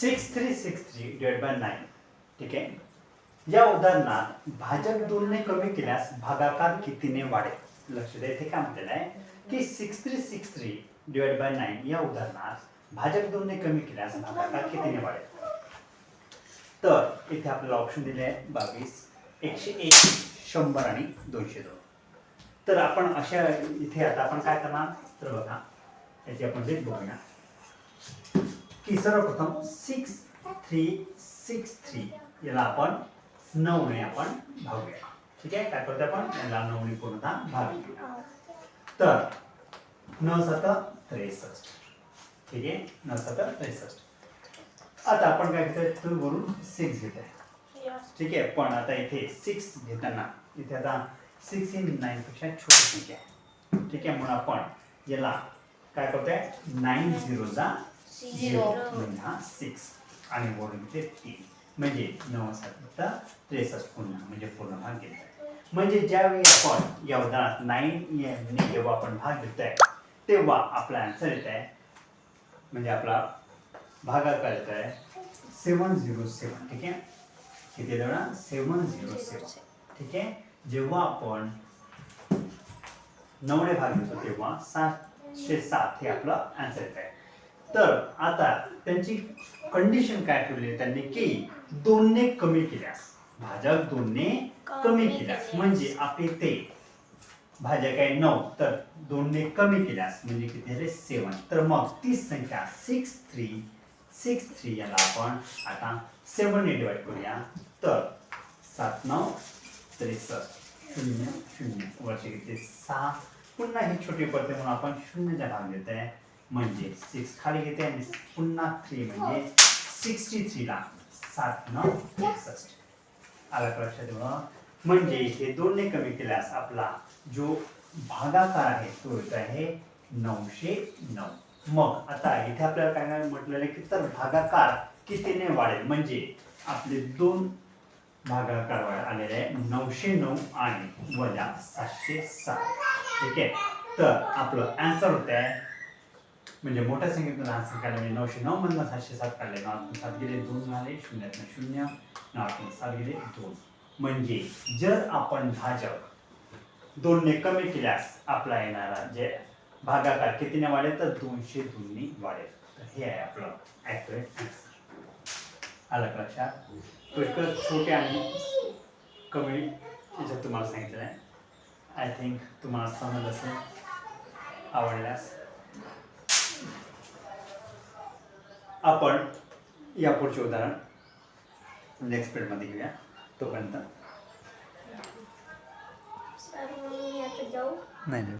Six three six three divide by nine ठीक आहे? या उदाहरणात भाजक दोनने कमी केल्यास भागाकार कितीने वाढेल? लक्ष द्या इथे काय म्हटलेलं आहे? की six three six three divide by nine या उदाहरणात भाजक दोनने कमी केल्यास भागाकार कितीने वाढेल? तर इथे आपल्याला ऑप्शन दिले आहे बावीस एकशे एक शंभर आणि दोनशे दोन. तर आपण अशा इथे आता आपण काय करणार? तर बघा याची आपण रेट बघूया. की सर्वप्रथम सिक्स थ्री सिक्स थ्री याला आपण नऊने आपण भागूया. ठीक आहे? काय करतो आपण? याला नऊने पूर्णतः भाग तर नऊ सात त्रेसष्ट. ठीक आहे? नऊ सात त्रेसष्ट. आता आपण काय घेतोय? टू वरून सिक्स घेत आहे ठीक आहे? पण आता इथे सिक्स घेताना इथे आता सिक्स इन नाईन पेक्षा छोटी संख्या आहे. ठीक आहे? म्हणून आपण याला काय करतोय? नाईन झिरोचा झिरो. म्हणजे हा सिक्स आणि वरून ते तीन. म्हणजे नऊ सात त्रेसष्ट पुन्हा म्हणजे पूर्ण भाग घेतोय म्हणजे ज्यावेळी आपण या उदाहरणात नाईन ने जेव्हा आपण भाग घेतोय तेव्हा आपला आन्सर येत आहे म्हणजे आपला भागाकार येत आहे सेवन झिरो सेवन ठीक आहे? किती देणार सेवन झिरो सेवन ठीक आहे? जेव्हा आपण नवने भाग घेतो तेव्हा सातशे सात हे आपलं आन्सर येत आहे तर आता त्यांची कंडिशन काय ठेवली? आहे त्यांनी की दोनने कमी केल्यास. भाजक दोनने कमी केल्यास. म्हणजे आपले ते भाज्या काय नऊ तर दोनने कमी केल्यास म्हणजे किती झाले? सेवन. तर मग तीच संख्या सिक्स थ्री सिक्स थ्री याला आपण आता सेवनने डिवाइड करूया. तर सात नऊ त्रेसष्ट शून्य शून्य. वरचे किती? सहा. पुन्हा ही छोटी पडते म्हणून आपण शून्यचा भाग देत आहे म्हणजे सिक्स खाली घेते आणि म्हणजे पुन्हा थ्री म्हणजे सिक्स्टी थ्रीला सात नऊ त्रेसष्ट आला का लक्षात ठेवा म्हणजे हे दोनने कमी केल्यास आपला जो भागाकार आहे तो येत आहे नऊशे नऊ. मग आता इथे आपल्याला काय काय म्हटलेलं आहे की तर भागाकार कितीने वाढेल? म्हणजे आपले दोन भागाकार वाढ आलेले आहे नऊशे नऊ आणि वजा सातशे सात. ठीक आहे? तर आपलं आन्सर होत आहे म्हणजे मोठ्या संख्येतून लहान संख्या म्हणजे नऊशे नऊ मधनं सातशे सात काढले. नॉर्थ सात गेले दोन झाले शून्यातनं शून्य नऊ सात गेले दोन. म्हणजे जर आपण भाजक दोनने कमी केल्यास आपला येणारा जे भागाकार कितीने वाढेल? तर दोनशे दोनने वाढेल. तर हे आहे आपलं ॲक्युरेट आन्सर आलं लक्षात? पुष्कळ छोटे आणि कमी याच्यात तुम्हाला सांगितलं आहे. आय थिंक तुम्हाला समज असेल आवडल्यास. आपण या पुढचे उदाहरण नेक्स्ट पिरियडमध्ये घेऊया. तोपर्यंत. जाऊ. नाही.